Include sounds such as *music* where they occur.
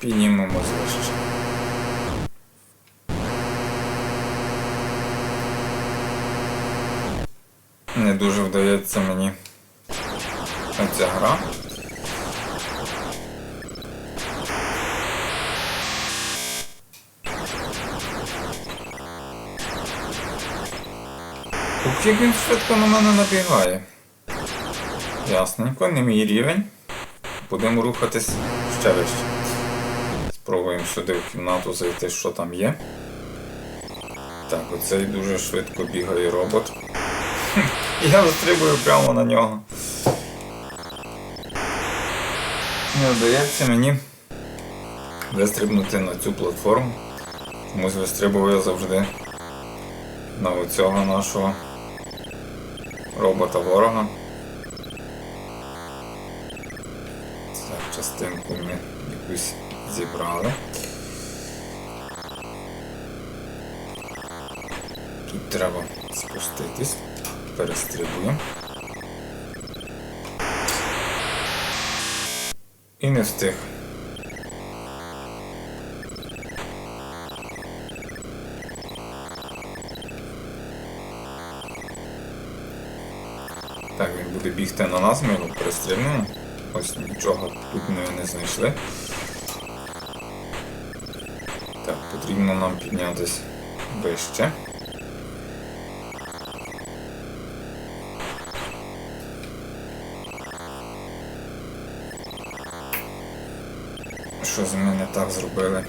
піднімемось вище. Не дуже вдається мені ця гра. Як він швидко на мене набігає. Ясненько, не мій рівень. Будемо рухатись ще вище. Спробуємо сюди в кімнату зайти, що там є. Так, оцей дуже швидко бігає робот. *laughs* Я застрибую прямо на нього. Не вдається мені вистрибнути на цю платформу. Комусь вистрибую завжди на оцього нашого робота ворога. Так, частинку ми якусь зібрали. Тут треба спуститись, перестрибуємо. І не встиг. Так, він буде бігти на нас, ми його перестрибнемо. Ось нічого тут ми не знайшли. Потрібно нам піднятися вище. Що з мене так зробили?